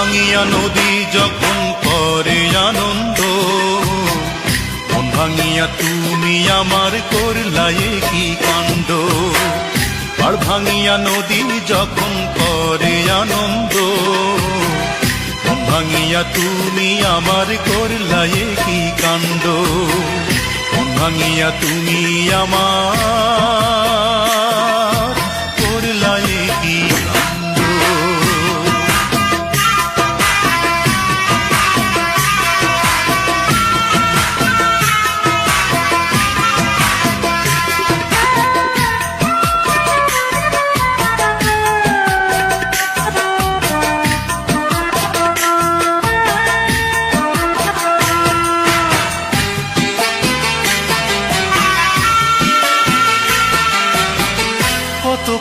ভাঙিয়া নদী যখন করে আনন্দ, মন ভাঙিয়া তুমি আমার করলাই কি কাণ্ড? আর ভাঙিয়া নদী যখন করে আনন্দ, মন ভাঙিয়া তুমি আমার করলাই কি কাণ্ড? মন ভাঙিয়া তুমি আমার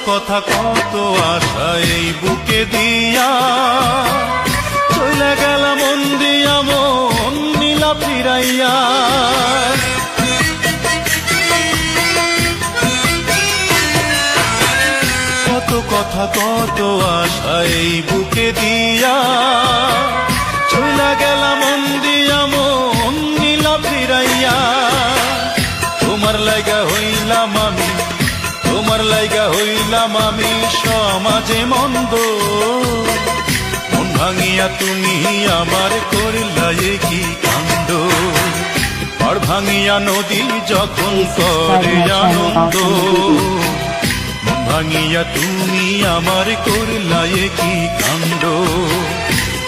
কথা কত আশা এই বুকে দিয়া। চলে গেল মন দিয়া মন নীলা ফিরাইয়া। কত কথা কত আশা এই বুকে দিয়া। চলে গেল মন দিয়া মন নীলা ফিরাইয়া। তোমার লাগা তোমার লাইগা হইলাম আমি সমাজে মন্দ। মন ভাঙিয়া তুমি আমার করলাই কি কাণ্ড। আর ভাঙিয়া নদী যখন করে আনন্দ। মন ভাঙিয়া তুমি আমার করলাই কি কাণ্ড।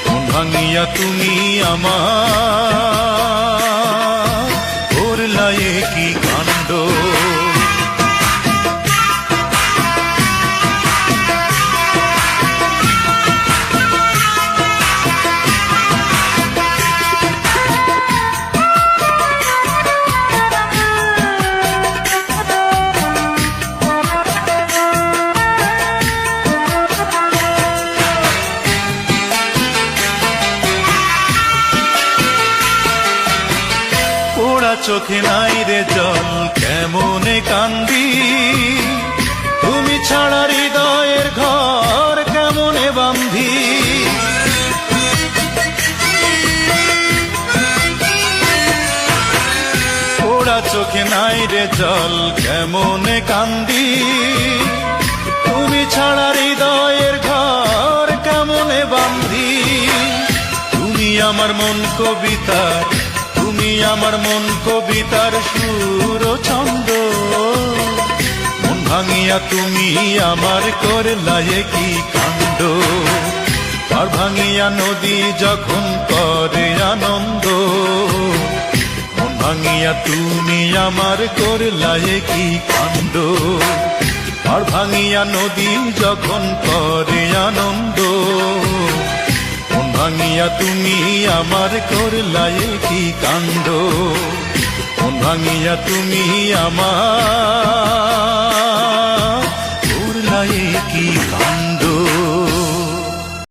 মন ভাঙিয়া তুমি আমার পোড়া চোখে নাই রে জল, কেমনে কান্দি? তুমি ছাড়া হৃদয়ের ঘর কেমনে বান্ধি? পোড়া চোখে নাই রে জল, কেমনে কান্দি? তুমি ছাড়া হৃদয়ের ঘর কেমনে বান্ধি? তুমি আমার মন কবিতা তুমি আমার মন কবিতার সুর ছন্দ। মন ভাঙিয়া তুমি আমার করলাই কি কাণ্ড? আর ভাঙিয়া নদী যখন করে আনন্দ। মন ভাঙিয়া তুমি আমার করলাই কি কাণ্ড? আর ভাঙিয়া নদী যখন করে আনন্দ। ভাঙিয়া তুমি আমার করলাই কি কাণ্ড? ভাঙিয়া তুমি আমার